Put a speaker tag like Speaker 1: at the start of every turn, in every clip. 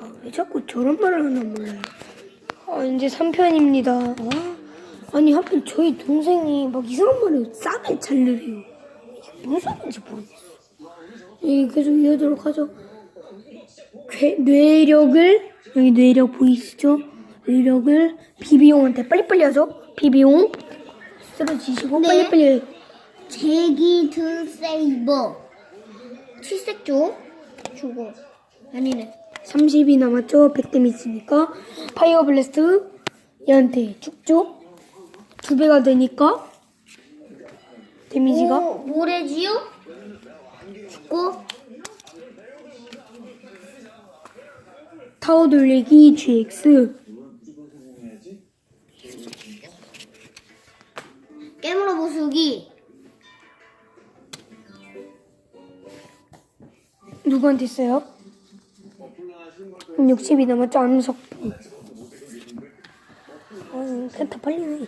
Speaker 1: 아, 왜 자꾸 저런 말을 하나 몰라요. 아, 이제 3편입니다. 아, 아니, 하필 저희 동생이 막 이상한 말을 싸게 잘르래요. 이게 무슨 소리인지 모르겠어. 예, 계속 이어도록 하죠. 괴, 뇌력을, 여기 뇌력 보이시죠? 뇌력을 비비용한테 빨리빨리 하죠. 비비용. 쓰러지시고
Speaker 2: 네.
Speaker 1: 빨리빨리.
Speaker 2: 제기 드 세이버 칠색조 주고 아니네
Speaker 1: 30이 남았죠? 100 데미지니까. 파이어 블래스트 얘한테 죽죠? 두 배가 되니까. 데미지가.
Speaker 2: 오, 모래지요 죽고?
Speaker 1: 타워 돌리기 GX.
Speaker 2: 깨물어 부수기.
Speaker 1: 누구한테 있어요? 60이 남았죠? 안석부 아, 펜타 빨리 해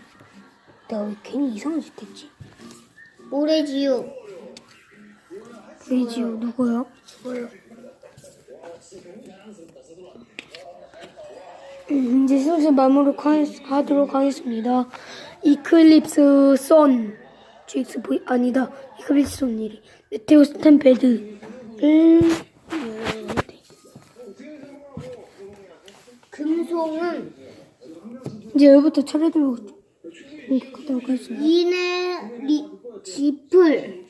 Speaker 1: 내가 왜 괜히 이상한 짓 했지?
Speaker 2: 모래지요
Speaker 1: 브리지오 누구야? 음, 이제 슬슬 마무리 하도록 하겠습니다. 이클립스 선 GXV 아니다. 이클립스 선 일이 메테오 스탬페드를
Speaker 2: 금송은
Speaker 1: 이제 여기부터 차례대로 공격하도록 하겠습니다.
Speaker 2: 이네 리 지플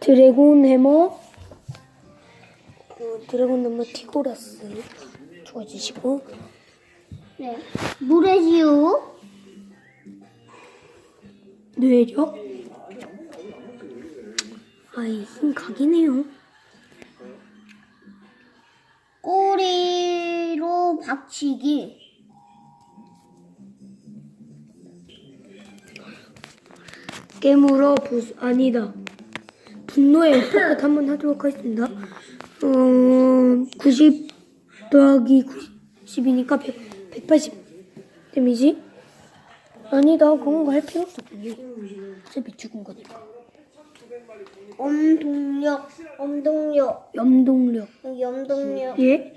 Speaker 1: 드래곤 해머? 어, 드래곤 해머 티고라스 좋아지시고.
Speaker 2: 네. 모래지요
Speaker 1: 뇌력? 아이 힘 각이네요
Speaker 2: 박치기.
Speaker 1: 깨물어 부수 아니다. 분노의 엇박끝 한번 하도록 하겠습니다. 어, 90 더하기 90이니까 100, 180 데미지? 아니다. 그런 거 할 필요 없었군요. 어차피 죽은 거니까
Speaker 2: 엄동력 엄동력.
Speaker 1: 염동력.
Speaker 2: 염동력.
Speaker 1: 예?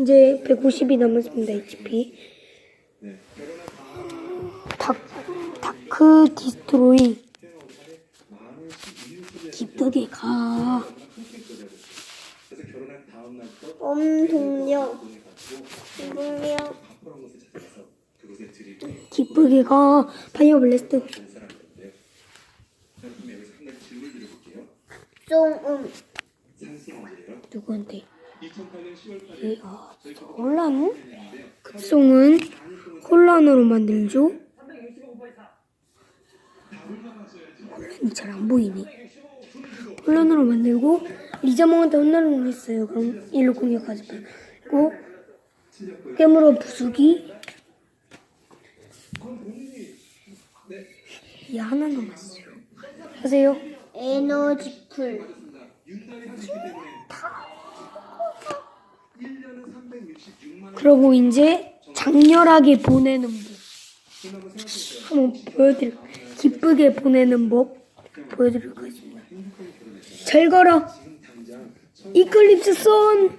Speaker 1: 이제 150이 남았습니다 HP 다, 다크 디스트로이. 기쁘게 가.
Speaker 2: 엄동력 엄동력.
Speaker 1: 기쁘게 가. 파이어 블래스트
Speaker 2: 쫑음
Speaker 1: 누구한테? 예, 아, 혼란 급송은 혼란으로 만들죠? 혼란이 잘 안 보이네. 혼란으로 만들고 리자몽한테 혼란을 했어요. 그럼 일로 공격하지 말고 깨물어 부수기. 얘 하나 남았어요 하세요.
Speaker 2: 에너지 풀.
Speaker 1: 그러고 이제 장렬하게 보내는 법. 한번 보여드릴 기쁘게 보내는 법 보여드리도록 하겠습니다. 잘 가라 이클립스 선